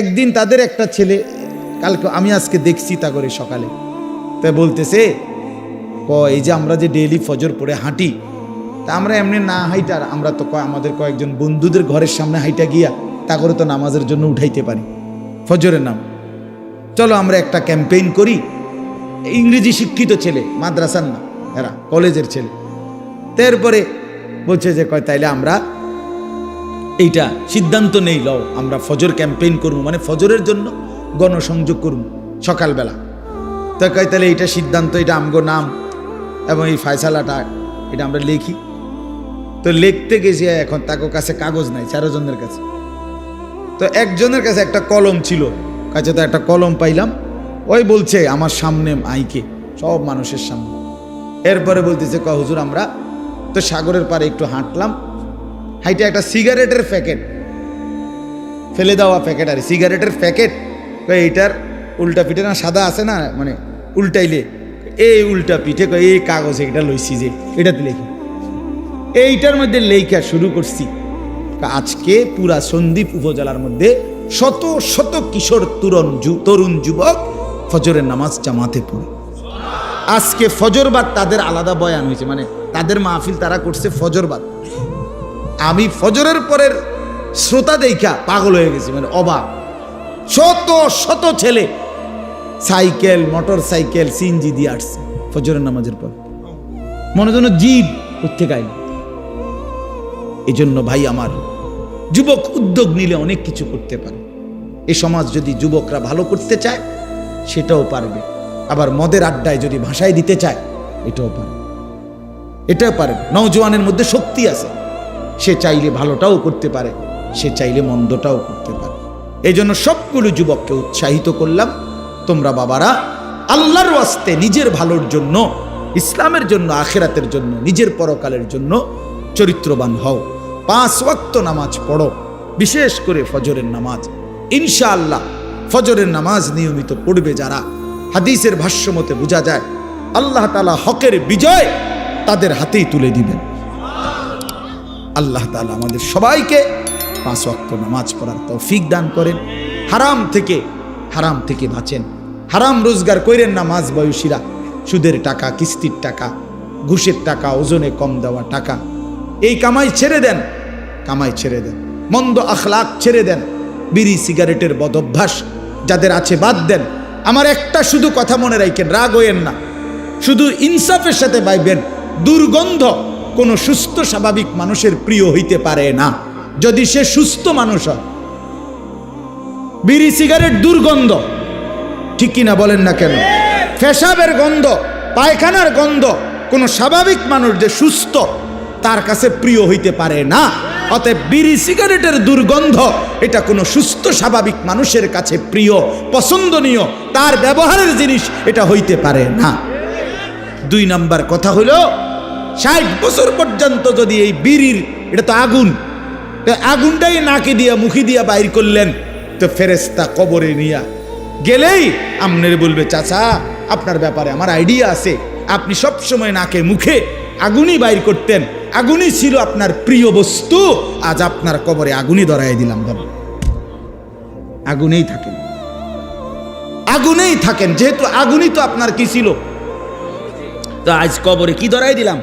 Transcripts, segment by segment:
একদিন তাদের একটা ছেলে, কালকে আমি আজকে দেখছি তা করে সকালে। তাই বলতেছে ক এই যে আমরা যে ডেইলি ফজর পড়ে হাঁটি, তা আমরা এমনি না হাইটার আমরা তো কয়, আমাদের কয়েকজন বন্ধুদের ঘরের সামনে হাইটা গিয়া তা করে তো নামাজের জন্য উঠাইতে পারি, ফজরের নাম। চলো আমরা একটা ক্যাম্পেইন করি, ইংরেজি শিক্ষিত ছেলে, মাদ্রাসার না, এরা, কলেজের ছেলে। তারপরে বলছে যে, কয়, তাইলে আমরা এইটা সিদ্ধান্ত নেই, লও, আমরা ফজর ক্যাম্পেইন করব মানে ফজরের জন্য গণসংযোগ করব সকালবেলা। তো কয়, তাহলে এইটা সিদ্ধান্ত এটা আমগো নাম এবং এই ফায়সালাটা, এটা আমরা লিখি। তো লিখতে গেছি, এখন তাকে কাছে কাগজ নাই, চারোজনের কাছে। তো একজনের কাছে একটা কলম ছিল, কাছে তো একটা কলম পাইলাম, ওই বলছে, আমার সামনে আইকে সব মানুষের সামনে। এরপরে বলতেছে ক হুজুর, আমরা তো সাগরের পারে একটু হাঁটলাম হাইটে একটা সিগারেটের প্যাকেট। ফেলে দেওয়া প্যাকেট, আর সিগারেটের প্যাকেট? এইটার উল্টা পিঠে না সাদা আছে না? মানে উল্টাইলে। এই উল্টা পিঠে এই কাগজে এটা লইছি যে এটাতে লেখি। এইটার মধ্যে লেখা শুরু করছি। আজকে পুরা সন্দীপ উপজেলার মধ্যে শত শত কিশোর তরুণ তরুণ যুবক ফজরের নামাজ জামাতে পড়ে। আজকে ফজরবাদ তাদের আলাদা বয়ান হয়েছে মানে তাদের মাহফিল তারা করছে ফজরবাদ আমি ফজরের পরের শ্রোতা দেখা পাগল হয়ে গেছি মানে অবাক। শত শত ছেলে সাইকেল, মোটর সাইকেল, সিএনজি দিয়ে আসছে ফজরের নামাজের পর। মনে যেন জিদ করতে এই জন্য ভাই আমার, যুবক উদ্যোগ নিলে অনেক কিছু করতে পারে। এ সমাজ যদি যুবকরা ভালো করতে চায়, সেটাও পারবে। আবার মদের আড্ডায় যদি ভাষায় দিতে চায়, এটাও পারে। এটাও পারে। নওজোয়ানের মধ্যে শক্তি আছে। সে চাইলে ভালোটাও করতে পারে, সে চাইলে মন্দটাও করতে পারে। এই জন্য সবগুলো যুবককে উৎসাহিত করলাম, তোমরা বাবারা, আল্লাহর ওয়াস্তে নিজের ভালোর জন্য, ইসলামের জন্য, আখেরাতের জন্য, নিজের পরকালের জন্য চরিত্রবান হও। পাঁচ ওয়াক্ত নামাজ পড়ো, বিশেষ করে ফজরের নামাজ। ইনশাআল্লাহ ফজরের নামাজ নিয়মিত পড়বে যারা। হাদিসের ভাষ্য মতে বোঝা যায়, আল্লাহ তালা হকের বিজয় তাদের হাতেই তুলে দিবেন। আল্লাহ তালা আমাদের সবাইকে পাঁচ ওয়াক্ত নামাজ পড়ার তৌফিক দান করেন। হারাম থেকে হারাম থেকে বাঁচেন। হারাম রোজগার করেন না মাঝ বয়সীরা সুদের টাকা, কিস্তির টাকা, ঘুষের টাকা, ওজনে কম দেওয়া টাকা। এই কামাই ছেড়ে দেন, কামাই ছেড়ে দেন। মন্দ আখলাক ছেড়ে দেন। বিড়ি, সিগারেটের বদভ্যাস যাদের আছে বাদ দেন। আমার একটা শুধু কথা মনে রাখেন, রাগ হইয়েন না। শুধু ইনসাফের সাথে পাইবেন দুর্গন্ধ কোনো সুস্থ স্বাভাবিক মানুষের প্রিয় হইতে পারে না। যদি সে সুস্থ মানুষ হয়, বিড়ি, সিগারেট দুর্গন্ধ, ঠিক কিনা বলেন না কেন? ফেসাবের গন্ধ, পায়খানার গন্ধ, কোনো স্বাভাবিক মানুষ যে সুস্থ, তার কাছে প্রিয় হইতে পারে না। অতএব বিড়ি, সিগারেটের দুর্গন্ধ, এটা কোনো সুস্থ স্বাভাবিক মানুষের কাছে প্রিয়, পছন্দনীয়, তার ব্যবহারের জিনিস এটা হইতে পারে না। দুই নাম্বার কথা হলো ষাট বছর পর্যন্ত যদি এই বিড়ির, এটা তো আগুন। তো আগুনটাই নাকে দিয়া, মুখে দিয়া বাইর করলেন। তো ফেরেস্তা কবরে নিয়া গেলেই আমনের বলবে, চাচা, আপনার ব্যাপারে আমার আইডিয়া আছে। আপনি সব সময় নাকে, মুখে আগুনই বাইর করতেন। আগুনই ছিল আপনার প্রিয় বস্তু। আজ আপনার কবরে আগুনই ধরাই দিলাম ধর আগুনেই থাকেন। আগুনেই থাকেন, যেহেতু আগুনই তো আপনার কি ছিল? তো আজ কবরে কি ধরাই দিলাম?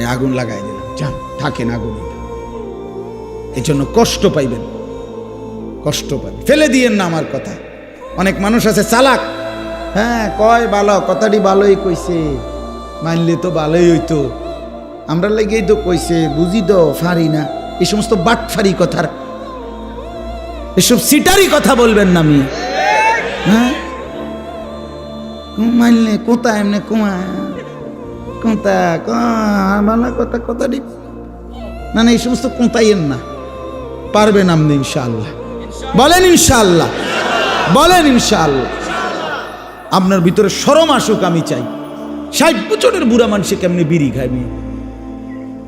আগুন লাগাই দিলাম। যান থাকেন আগুন। এই জন্য কষ্ট পাইবেন। কষ্ট পাবেন। ফেলে দিয়েন না আমার কথা। অনেক মানুষ আছে চালাক। হ্যাঁ কয় ভালো কথাটি ভালোই কইছে। মানলে তো ভালোই হইতো। আমরা লেগেই তো কইছে, বুঝি তো ফারি না। এই সমস্ত বাটফারি কথার। এসব সিটারি কথা বলবেন না আমি। হ্যাঁ? মানলে কোথায়, এমনি কুমা কোথা ভালো কথা কথাটি না না এই সমস্ত কোথাইয়েন না। পারবেন আপনি ইনশাআল্লাহ। বলেন ইনশাআল্লাহ। বলেন ইনশাআল্লাহ। আপনার ভিতরে সরম আসুক আমি চাই। ষাট বছরের বুড়া মানুষে কেমনি বিড়ি খায় মেয়ে?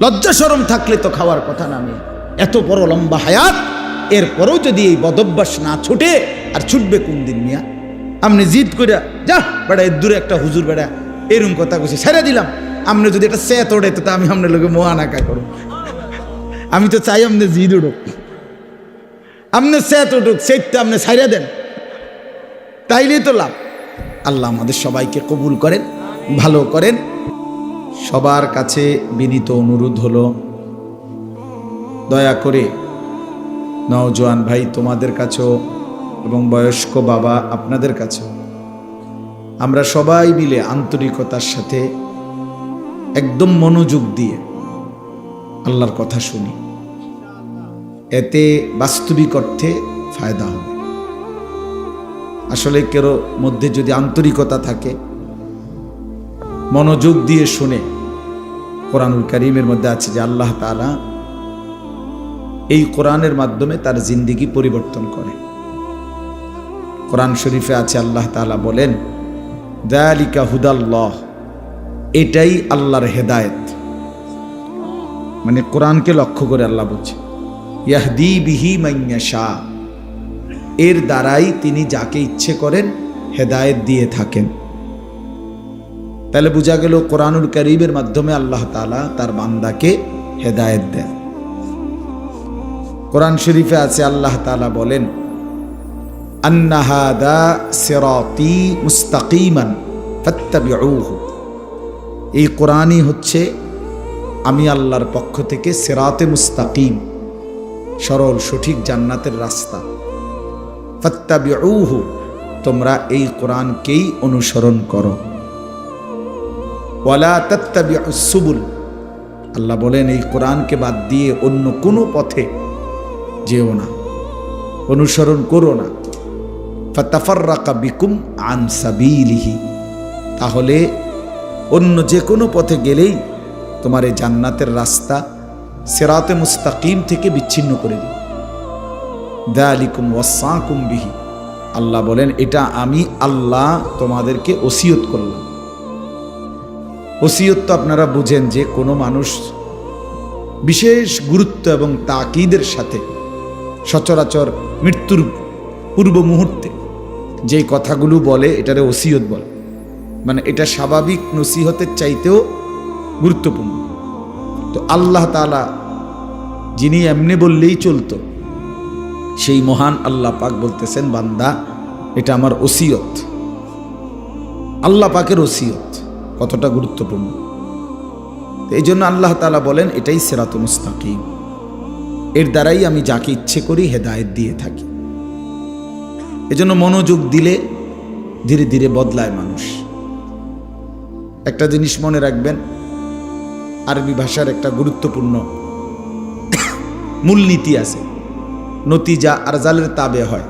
লজ্জা সরম থাকলে তো খাওয়ার কথা না মেয়ে। এত বড় লম্বা হায়াত, এরপরেও যদি এই বদভ্যাস না ছুটে, আর ছুটবে কোন দিন মিয়া? আপনি জিদ করে যা, বেড়া, এর দূরে একটা হুজুর বেড়া এরম কথা কইছে, ছেড়ে দিলাম। আপনি যদি এটা সে তোড়ে, তো আমি আপনার লোকে মোহানাকা করো আমি তো চাই আপনি জিদ উড়ুক। আপনি সে এতটুক সেইটা আপনি ছাইরা দেন। তাইলেই তো লাভ। আল্লাহ আমাদের সবাইকে কবুল করেন, ভালো করেন। সবার কাছে বিনীত অনুরোধ হলো, দয়া করে নওজোয়ান ভাই তোমাদের কাছেও এবং বয়স্ক বাবা আপনাদের কাছেও আমরা সবাই মিলে আন্তরিকতার সাথে একদম মনোযোগ দিয়ে আল্লাহর কথা শুনি। এতে বাস্তবিক অর্থে ফায়দা হবে। আসলে কেউ মধ্যে যদি আন্তরিকতা থাকে, মনোযোগ দিয়ে শুনে কোরআনুল করিমের মধ্যে আছে যে আল্লাহ তাআলা এই কোরআনের মাধ্যমে তার জিন্দিগি পরিবর্তন করে। কোরআন শরীফে আছে আল্লাহ তাআলা বলেন দালিকা হুদাল্লাহ। এটাই আল্লাহর হেদায়েত। মানে কোরআনকে লক্ষ্য করে আল্লাহ বলছে, ইয়াহদি বিহি মাইয়া শাহ এর দ্বারাই তিনি যাকে ইচ্ছে করেন হেদায়েত দিয়ে থাকেন। তাহলে বোঝা গেল কোরআনুল করিমের মাধ্যমে আল্লাহ তাআলা তার বান্দাকে হেদায়েত দেন। কোরআন শরীফে আছে, আল্লাহ তালা বলেন আন্নাহাদা সিরাতি মুস্তাকিমান ফাত্তাবিউহু। এই কোরআনই হচ্ছে আমি আল্লাহর পক্ষ থেকে সেরাতে মুস্তাকিম, সরল, সঠিক জান্নাতের রাস্তা। ফাত্তাবিউহু, তোমরা এই কোরআনকেই অনুসরণ করো। ওয়ালা তাত্তাবিউস সুবুল, আল্লাহ বলেন, এই কোরআনকে বাদ দিয়ে অন্য কোনো পথে যেও না, অনুসরণ করো না। বিকুম আন সাবিলিহি। তাহলে অন্য যে কোনো পথে গেলেই তোমার এই জান্নাতের রাস্তা সেরাতে মুস্তাকিম থেকে বিচ্ছিন্ন করে দিই দালিকুম ওয়াসাকুম বিহি। আল্লাহ বলেন, এটা আমি আল্লাহ তোমাদেরকে ওসিয়ত করলাম। ওসিয়ত তো আপনারা বুঝেন যে কোনো মানুষ বিশেষ গুরুত্ব এবং তাকিদের সাথে সচরাচর মৃত্যুর পূর্ব মুহূর্তে যে কথাগুলো বলে, এটারে ওসিয়ত বলে। মানে এটা স্বাভাবিক নসিহতের চাইতেও গুরুত্বপূর্ণ। তো আল্লাহ তালা যিনি এমনি বললেই চলতো, সেই মহান আল্লাহ পাক বলতেছেন, বান্দা, এটা আমার ওসিয়ত। আল্লাহ পাকের ওসিয়ত কতটা গুরুত্বপূর্ণ। এই জন্য আল্লাহ তালা বলেন, এটাই সেরাত মুস্তাকিম। এর দ্বারাই আমি যাকে ইচ্ছে করি হেদায়েত দিয়ে থাকি। এজন্য মনোযোগ দিলে ধীরে ধীরে বদলায় মানুষ। একটা জিনিস মনে রাখবেন, আরবি ভাষার একটা গুরুত্বপূর্ণ মূলনীতি আছে। নতিজা আর জালের তাবে হয়।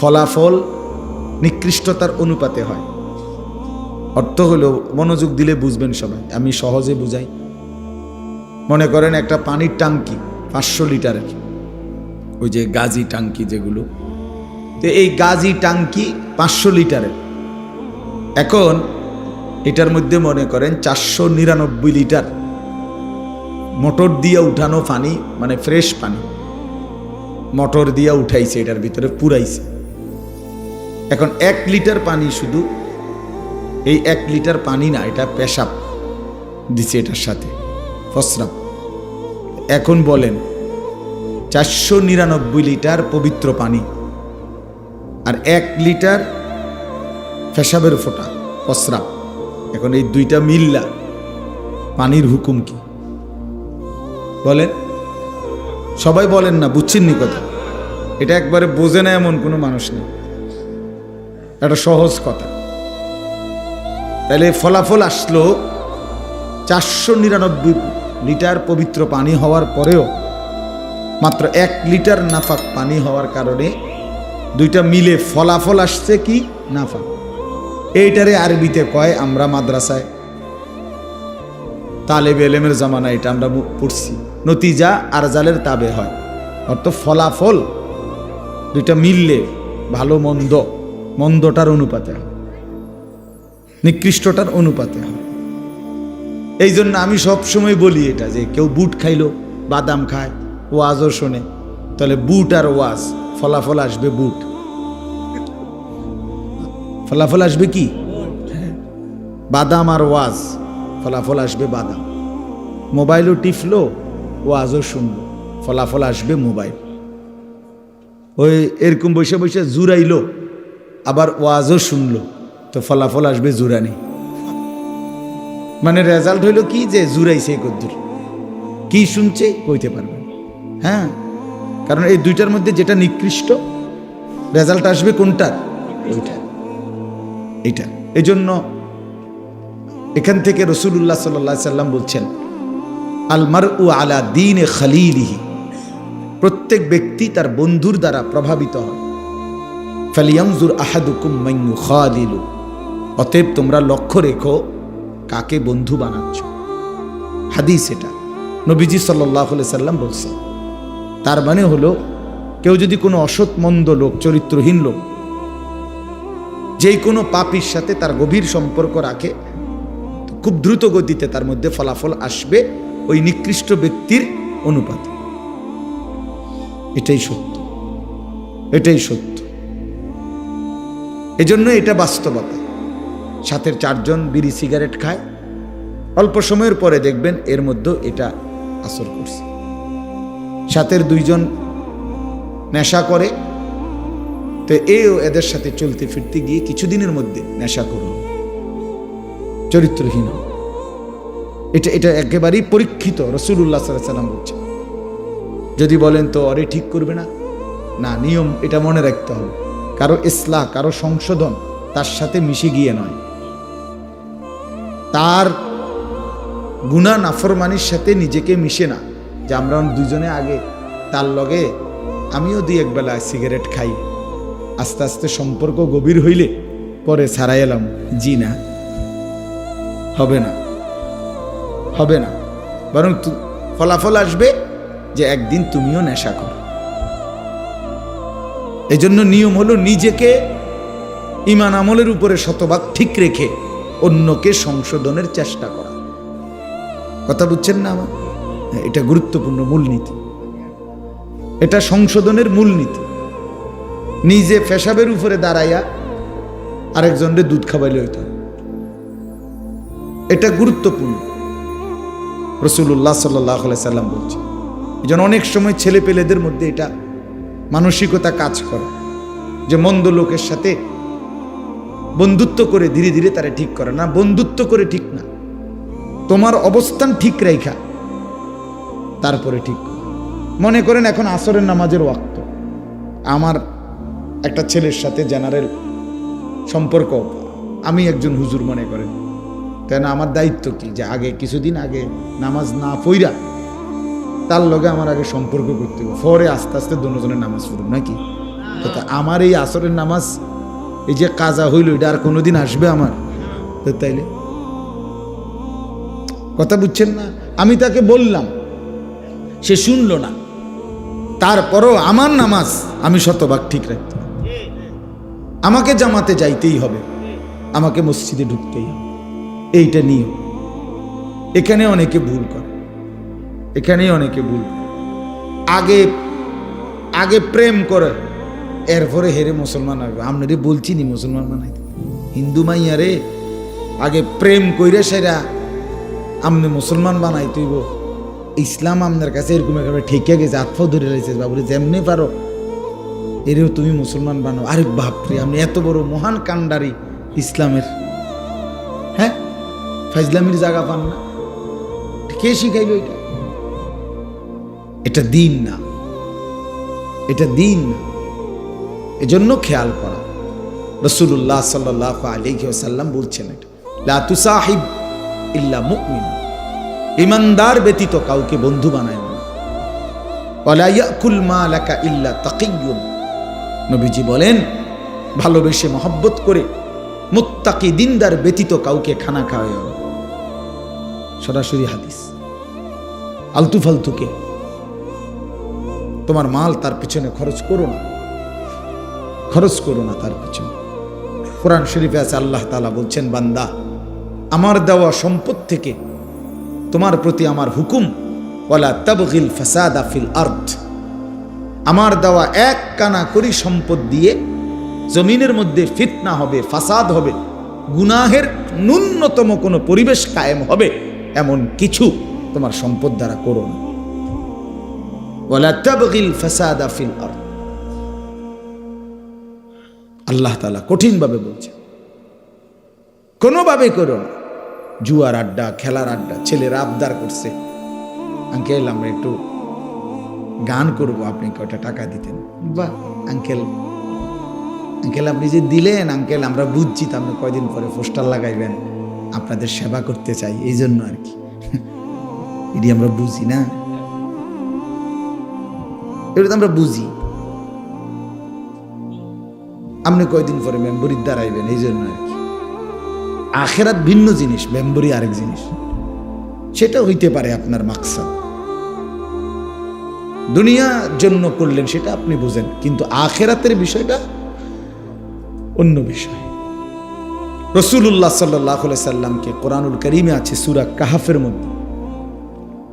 ফলাফল নিকৃষ্টতার অনুপাতে হয়। অর্থ হলো মনোযোগ দিলে বুঝবেন সবাই, আমি সহজে বুঝাই। মনে করেন একটা পানির টাঙ্কি পাঁচশো লিটারের। ওই যে গাজি টাঙ্কি যেগুলো। তো এই গাজি টাঙ্কি পাঁচশো লিটারের। এখন এটার মধ্যে মনে করেন চারশো নিরানব্বই লিটার মোটর দিয়ে উঠানো পানি মানে ফ্রেশ পানি, মোটর দিয়ে উঠাইছে, এটার ভিতরে পুরাইছে। এখন এক লিটার পানি শুধু, এই এক লিটার পানি না, এটা পেশাব দিছে এটার সাথে, ফসরাব। এখন বলেন চারশো নিরানব্বই লিটার পবিত্র পানি আর এক লিটার পেশাবের ফোঁটা ফসরাব এখন এই দুইটা মিল্লা, পানির হুকুম কি? বলেন। সবাই বলেন না বুঝছেন নি কথা। এটা একবারে বোঝে না এমন কোনো মানুষ নেই। একটা সহজ কথা। তাহলে ফলাফল আসলো চারশো নিরানব্বই লিটার পবিত্র পানি হওয়ার পরেও মাত্র এক লিটার নাফাক পানি হওয়ার কারণে দুইটা মিলে ফলাফল আসছে কি নাফাক। এইটারে আরবিতে কয় আমরা মাদ্রাসায়। তালেব এলেমের জামানা এটা আমরা পড়ছি। নতিজা আর জালের তাবে হয়। অর্থ ফলাফল দুইটা মিললে ভালো মন্দ, মন্দটার অনুপাতে হয়। নিকৃষ্টটার অনুপাতে হয়। এই জন্য আমি সব সময় বলি এটা যে কেউ বুট খাইলো, বাদাম খায় ওয়াজও শোনে। তাহলে বুট আর ওয়াজ, ফলাফল আসবে বুট। ফলাফল আসবে কি? বাদাম আর ওয়াজ, ফলাফল আসবে বাদাম। মোবাইলও টিফলো, ওয়াজও শুনলো, ফলাফল আসবে মোবাইল। ওই এরকম বসে বসে জুরাইলো আবার ওয়াজও শুনলো, তো ফলাফল আসবে জুরানি মানে রেজাল্ট হইল কি যে জুরাইছে কদ্দুর। কি শুনছে কইতে পারবেন হ্যাঁ কারণ এই দুইটার মধ্যে যেটা নিকৃষ্ট রেজাল্ট আসবে কোনটার ওইটা এইটা। এই জন্য এখান থেকে রসুল্লাহ সাল্লাহ সাল্লাম বলছেন আলমার উ আলা দিন এ খালিলিহি। প্রত্যেক ব্যক্তি তার বন্ধুর দ্বারা প্রভাবিত হয়। ফালিয়াংজুর আহাদুকুম মাইনু খালিলু অতএব তোমরা লক্ষ্য রেখো কাকে বন্ধু বানাচ্ছ। হাদিস এটা। নবীজি সাল্লাহ সাল্লাম বলছে তার মানে হলো, কেউ যদি কোনো অসৎ মন্দ লোক, চরিত্রহীন লোক যে কোনো পাপির সাথে তার গভীর সম্পর্ক রাখে খুব দ্রুত গতিতে তার মধ্যে ফলাফল আসবে ওই নিকৃষ্ট ব্যক্তির অনুপাত। এটাই সত্য। এটাই সত্য। এজন্য এটা বাস্তবতা। সাথের চারজন বিড়ি সিগারেট খায়। অল্প সময়ের পরে দেখবেন এর মধ্যে এটা আসর করছে। সাথের দুইজন নেশা করে। তো এও এদের সাথে চলতে ফিরতে গিয়ে কিছুদিনের মধ্যে নেশা করল। চরিত্রহীন। এটা এটা একেবারেই পরীক্ষিত রসুল্লাহ সাল্লাম বলছে যদি বলেন তো অরে ঠিক করবে না? না, নিয়ম এটা মনে রাখতে হবে। কারও ইসলাহ, কারও সংশোধন তার সাথে মিশে গিয়ে নয়। তার গুণা নাফরমানির সাথে নিজেকে মিশে না। যে আমরা দুজনে আগে, তার লগে আমিও দুই একবেলা সিগারেট খাই। আস্তে আস্তে সম্পর্ক গভীর হইলে পরে ছাড়াই এলাম, জি না। হবে না। হবে না। বরং ফলাফল আসবে যে একদিন তুমিও নেশা করো। এই জন্য নিয়ম হলো নিজেকে ইমান আমলের উপরে শতভাগ ঠিক রেখে অন্যকে সংশোধনের চেষ্টা করা। কথা বুঝছেন না আমার? এটা গুরুত্বপূর্ণ মূলনীতি। এটা সংশোধনের মূলনীতি। নিজে পেশাবের উপরে দাঁড়াইয়া আরেকজনরে দুধ খাওয়াইলে হইতো। এটা গুরুত্বপূর্ণ। রসুল্লাহ সাল্লাহ সাল্লাম বলছে এই অনেক সময় ছেলে পেলেদের মধ্যে এটা মানসিকতা কাজ করে, যে মন্দ লোকের সাথে বন্ধুত্ব করে ধীরে ধীরে তারা ঠিক করে না। বন্ধুত্ব করে ঠিক না। তোমার অবস্থান ঠিক রেখা তারপরে ঠিক। মনে করেন এখন আসরের নামাজের ওয়াক্ত। আমার একটা ছেলের সাথে জেনারেল সম্পর্ক। আমি একজন হুজুর মনে করেন। কেন আমার দায়িত্ব কি? যে আগে, কিছুদিন আগে নামাজ না পইরা তার লগে আমার আগে সম্পর্ক করতে হবে। পরে আস্তে আস্তে দুজনের নামাজ পড়ুন নাকি তো আমার এই আসরের নামাজ, এই যে কাজা হইল, এটা আর কোনোদিন আসবে আমার? তো তাইলে? কথা বুঝছেন না? আমি তাকে বললাম সে শুনল না। তারপরও আমার নামাজ আমি শতভাগ ঠিক রাখতে আমাকে জামাতে যাইতেই হবে। আমাকে মসজিদে ঢুকতেই হবে। এইটা নিয়ম। এখানে অনেকে ভুল করে। এখানেই অনেকে ভুল করে। আগে আগে প্রেম করে, এরপরে হেরে মুসলমান আসবে আপনারে বলছি নি, মুসলমান বানাইতে হিন্দু মাইয়া রে, আগে প্রেম কইরে সেরা, আমনে মুসলমান বানাই তুইব ইসলাম আপনার কাছে এরকম একেবারে ঠেকে গেছে আত্ম ধরে রয়েছে বাবুরে, যেমনি পারো। এরেও তুমি মুসলমান বানাও আরে বাপরে আপনি এত বড় মহান কান্ডারি ইসলামের। হ্যাঁ? ফাইজলামির জায়গা পান না? কে শিখাইল এটা এটা দিন না। এটা দিন না। এজন্য খেয়াল করা। রসুল্লাহ সাল্লাহ সাল্লাম বলছেন এটা। লা তুসাহিব ইল্লা মুমিন। ইমানদার ব্যতীত কাউকে বন্ধু বানায় না। ওয়ালা ইয়াকুল মালাকা ইল্লা নবীজি বলেন, ভালোবেসে মহব্বত করে মুত্তাকি দিনদার ব্যতীত কাউকে খানা খাওয়ায় সরাসরি হাদিস। আলতু ফালতুকে, তোমার মাল তার পিছনে খরচ করো না। খরচ করো না তার পিছনে। কোরআন শরীফে আছে, আল্লাহ তালা বলছেন, বান্দা, আমার দেওয়া সম্পদ থেকে তোমার প্রতি আমার হুকুম, ওয়ালা তাবগিল ফাসাদা ফিল আর্থ আমার দেওয়া এক কানা করি সম্পদ দিয়ে জমিনের মধ্যে ফিতনা হবে, ফাসাদ হবে, গুনাহের ন্যূনতম কোনো পরিবেশ কায়েম হবে, এমন কিছু তোমার সম্পদ দ্বারা করো না। ওয়ালা তাবগিল ফাসাদা ফিল আর্থ আল্লাহ তালা কঠিনভাবে বলছে, কোনোভাবে করো না। জুয়ার আড্ডা, খেলার আড্ডা, ছেলেরা আবদার করছে। আঙ্কেল, আমরা একটু গান করব, আপনি কয়টা টাকা দিতেন? বাহ, আঙ্কেল। আঙ্কেল, আপনি যে দিলেন, আঙ্কেল, আমরা বুঝছি তো আপনি কয়দিন পরে পোস্টার লাগাইবেন। আপনাদের সেবা করতে চাই, এই জন্য আর কি। এটি আমরা বুঝি, না? এটা তো আমরা বুঝি। আপনি কয়দিন পরে মেম্বরির দাঁড়াইবেন এই জন্য আর কি। আখেরাত ভিন্ন জিনিস মেম্বরি আরেক জিনিস। সেটা হইতে পারে আপনার মাকসাদ। দুনিয়ার জন্য করলেন সেটা আপনি বুঝেন, কিন্তু আখেরাতের বিষয়টা অন্য বিষয়। রসুল্লাহ সাল্লাহ সাল্লামকে কোরআনুল করিমে আছে সুরা কাহাফের মধ্যে।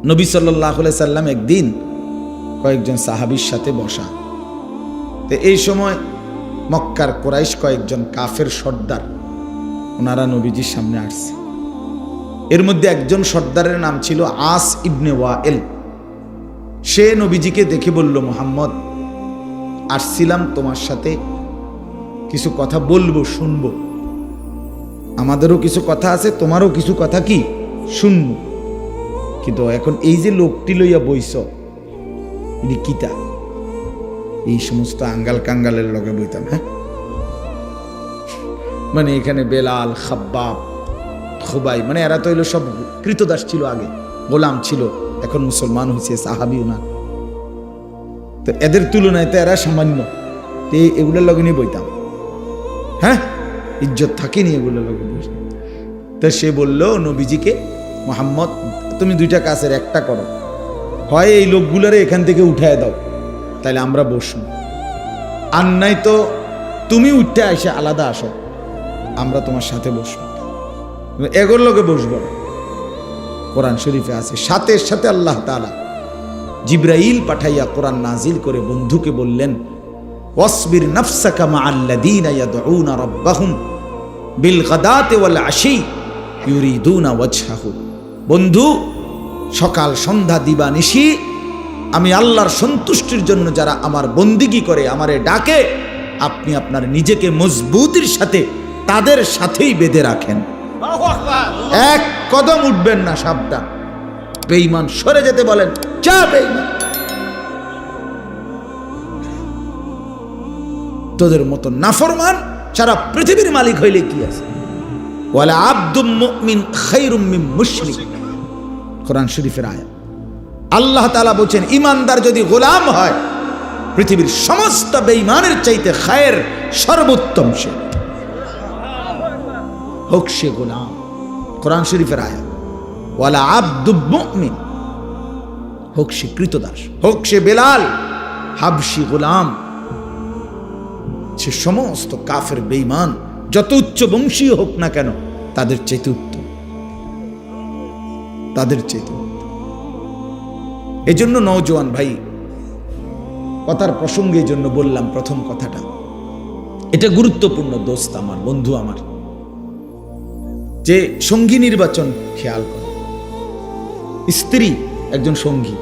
নবী সাল্লাহ সাল্লাম একদিন কয়েকজন সাহাবির সাথে বসা। তো এই সময় মক্কার কোরাইশ কয়েকজন কাফের সর্দার ওনারা নবীজির সামনে আসছে। এর মধ্যে একজন সর্দারের নাম ছিল আস ইবনে ওয়াএল সে নবীজিকে দেখে বলল, মোহাম্মদ, আসছিলাম তোমার সাথে। কিছু কথা বলব, শুনব। আমাদেরও কিছু কথা আছে, তোমারও কিছু কথা কি? শুনব। কিন্তু এখন এই যে লোকটি লইয়া বইস ইনি কিতা? এই সমস্ত আঙ্গাল কাঙ্গালের লগে বইতাম হ্যাঁ? মানে এখানে বেলাল, খাব্বাব খোবাই মানে এরা তো হইল সব কৃতদাস ছিল আগে, গোলাম ছিল, এখন মুসলমান হয়েছে সাহাবিও না। তো এদের তুলনায় তো এরা সামান্য। তো এগুলোর লগে নিয়ে বইতাম। হ্যাঁ? ইজ্জত থাকেনি এগুলোর লগে তো সে বলল, নবীজিকে, মোহাম্মদ, তুমি দুইটা কাজের একটা করো। হয় এই লোকগুলারে এখান থেকে উঠায় দাও তাহলে আমরা বসবো। আর নাই তো তুমি উঠতে আসে আলাদা আসো। আমরা তোমার সাথে বসবো এগোর লোকে বসবো না। কোরআন শরীফে আছে, সাথে সাথে আল্লাহ তালা জিব্রাইল পাঠাইয়া কোরআন নাজিল করে বন্ধুকে বললেন, ওয়াসবির নাফসাকা বিল গাদাতি ওয়াল আশি ইউরিদুনা বন্ধু, সকাল সন্ধ্যা দিবা নিশি আমি আল্লাহর সন্তুষ্টির জন্য যারা আমার বন্দিগি করে আমারে ডাকে, আপনি আপনার নিজেকে মজবুতির সাথে তাদের সাথেই বেঁধে রাখেন। এক কদম উঠবেন না সাবধান বেঈমান সরে যেতে বলেন যা বেঈমান। তোদের মতো নাফরমান সারা পৃথিবীর মালিক হইলে কি আছে? ওয়ালা আব্দুম মুমিন খাইরুম মিন মুশরিক। কোরআন শরীফের আয়াত। আল্লাহ তাআলা বলছেন ইমানদার যদি গোলাম হয় পৃথিবীর সমস্ত বেঈমানের চাইতে খায়ের সর্বোত্তম সে। হোক সে গোলাম। কোরআন শরীফের আয়াত, ওয়ালা আব্দুম মুমিন হোক সে কৃতদাস, হোক সে বেলাল হাবসি গোলাম। সে সমস্ত কাফের বেইমান যত উচ্চ বংশীয় হোক না কেন, তাদের উত্তম। তাদের চেয়ে উত্তম। এই জন্য নওজোয়ান ভাই, কথার প্রসঙ্গে জন্য বললাম প্রথম কথাটা। এটা গুরুত্বপূর্ণ দোস্ত আমার, বন্ধু আমার। যে সঙ্গী নির্বাচন, খেয়াল করে। স্ত্রী একজন সঙ্গী,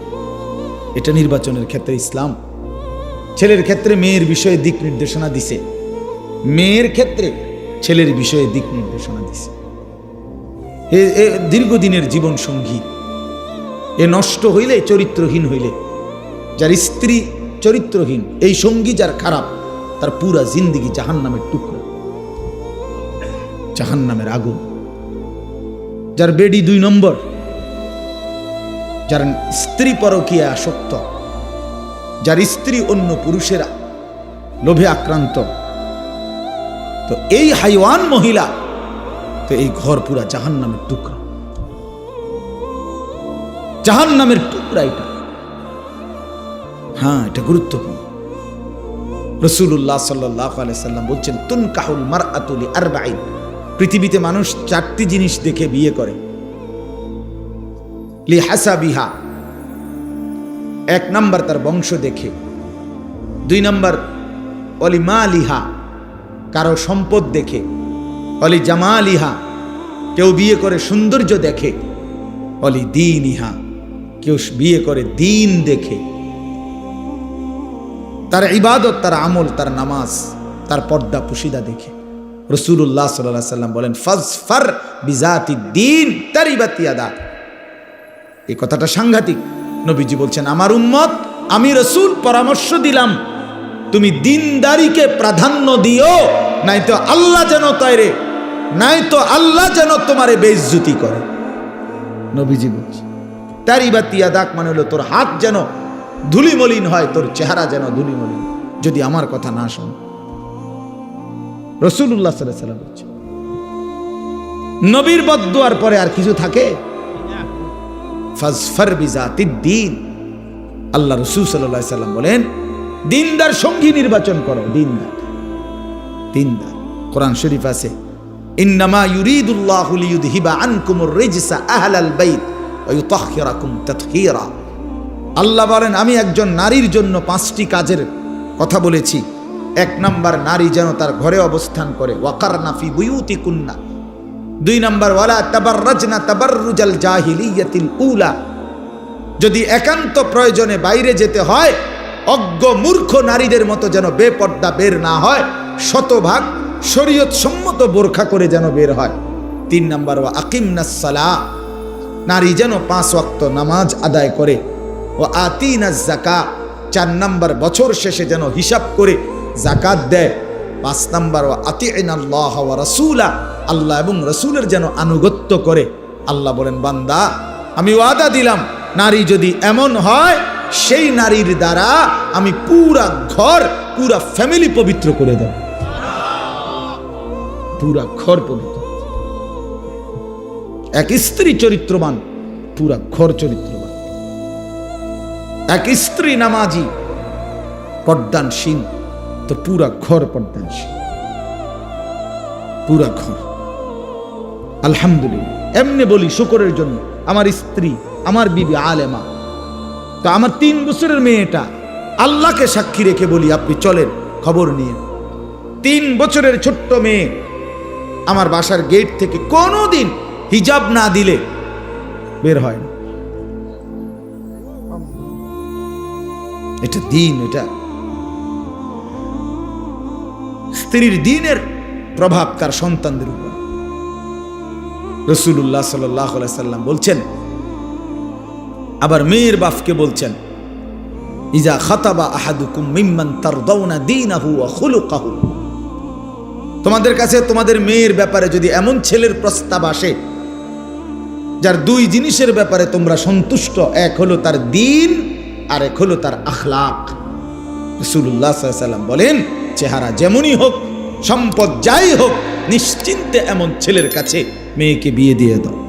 এটা নির্বাচনের ক্ষেত্রে ইসলাম। ছেলের ক্ষেত্রে মেয়ের বিষয়ে দিক নির্দেশনা দিছে। মেয়ের ক্ষেত্রে ছেলের বিষয়ে দিক নির্দেশনা দিছে। এ- দীর্ঘদিনের জীবন সঙ্গী। এ নষ্ট হইলে, চরিত্রহীন হইলে। যার স্ত্রী চরিত্রহীন, এই সঙ্গী যার খারাপ, তার পুরা জিন্দিগি জাহান নামের টুকরো। জাহান নামের আগুন। যার বেডি দুই নম্বর, যার স্ত্রী পরকীয়া আসক্ত, যার স্ত্রী অন্য পুরুষের লোভে আক্রান্ত। তো এই হাইওয়ান মহিলা, তো এই ঘর পুরা জাহান নামের টুকরা। জাহান নামের টুকরা এটা। হ্যাঁ এটা গুরুত্বপূর্ণ। রসুল্লাহ সাল্লাহ সাল্লাম বলছেন তুন কাহুল মার আতুলি আর পৃথিবীতে মানুষ চারটি জিনিস দেখে বিয়ে করে। লি হাসা বিহা এক নাম্বার তার বংশ দেখে। দুই নাম্বার, অলি মা লিহা কারও সম্পদ দেখে। অলি জামা লিহা কেউ বিয়ে করে সৌন্দর্য দেখে। অলি দিন ইহা কেউ বিয়ে করে দিন দেখে। তার ইবাদত, তার আমল, তার নামাজ, তার পর্দা, পুশিদা দেখে। রসুল্লাহ সাল্লাহ সাল্লাম বলেন, ফজফার বিজাতি দিন তারিবাতিয়াদা এই কথাটা সাংঘাতিক। নবীজি বলছেন, আমার উম্মত, আমি রসুল, পরামর্শ দিলাম। তুমি দিনদারিকে প্রাধান্য দিও নাই তো আল্লাহ যেন তৈরে নাই তো আল্লাহ যেন তোমারে বেইজ্জতি করে। নবীজি বলছে তারই বা তিয়াদাক মানে হলো তোর হাত যেন ধুলিমলিন হয়, তোর চেহারা যেন ধুলিমলিন যদি আমার কথা না শোন রসুল্লাহ সাল্লাহ সাল্লাম বলছে নবীর বদুয়ার পরে আর কিছু থাকে? দিন। আল্লাহ রসুল সাল্লাহ সাল্লাম বলেন, দিনদার সঙ্গী নির্বাচন করো, দিনদার। দিনদার। কোরআন শরীফ আছে, ইন্নামা ইউরিদুল্লাহু আনকুমুর রিজসা আহলাল বাইত আল্লাহ বলেন, আমি একজন নারীর জন্য পাঁচটি কাজের কথা বলেছি। এক নাম্বার নারী যেন তার ঘরে অবস্থান করে। ওয়াকার নাফি ফি বুয়ুতিকুন্না। দুই নাম্বার, ওয়ালা তাবাররাজনা তাবাররুজাল জাহিলিয়াতিল উলা। যদি একান্ত প্রয়োজনে বাইরে যেতে হয়, অজ্ঞ মূর্খ নারীদের মতো যেন বেপর্দা বের না হয়, শতভাগ শরীয়ত সম্মত বোরখা করে যেন বের হয়। তিন নাম্বার ও আকিম সালা। নারী যেন পাঁচ ওয়াক্ত নামাজ আদায় করে। ও আতিনা জাকা চার নাম্বার, বছর শেষে যেন হিসাব করে জাকাত দেয়। পাঁচ নাম্বার ও আতিন আল্লাহ রসুলা। আল্লাহ এবং রসুলের যেন আনুগত্য করে। আল্লাহ বলেন, বান্দা, আমি ওয়াদা দিলাম, নারী যদি এমন হয়, সেই নারীর দ্বারা আমি পুরা ঘর, পুরা ফ্যামিলি পবিত্র করে দেব। পুরা ঘর পবিত্র। এক স্ত্রী চরিত্রবান, পুরা ঘর চরিত্রবান। এক স্ত্রী নামাজি পর্দানসীন তো পুরা ঘর পর্দানসীন পুরা ঘর। আলহামদুলিল্লাহ। এমনি বলি শুকরের জন্য, আমার স্ত্রী, আমার বিবি আলেমা। তো আমার তিন বছরের মেয়েটা, আল্লাহকে সাক্ষী রেখে বলি, আপনি চলেন, খবর নিয়ে। তিন বছরের ছোট্ট মেয়ে, আমার বাসার গেট থেকে কোনো দিন হিজাব না দিলে বের হয় এটা দিন, এটা স্ত্রীর দিনের প্রভাব তার সন্তানদের উপর। রসুল্লাহ সাল্লাম বলছেন, আবার মেয়ের বাপকে বলছেন, ইজা খাতাবা আহাদুকুম মিম্মান তারদাউনা দীনাহু ওয়া খুলুকাহু। তোমাদের কাছে তোমাদের মেয়ের ব্যাপারে যদি এমন ছেলের প্রস্তাব আসে, যার দুই জিনিসের ব্যাপারে তোমরা সন্তুষ্ট, এক হলো তার দিন আর এক হলো তার আখলাক। রসুল্লাহ সাল্লাম বলেন চেহারা যেমনই হোক সম্পদ যাই হোক নিশ্চিন্তে এমন ছেলের কাছে মেয়েকে বিয়ে দিয়ে দাও।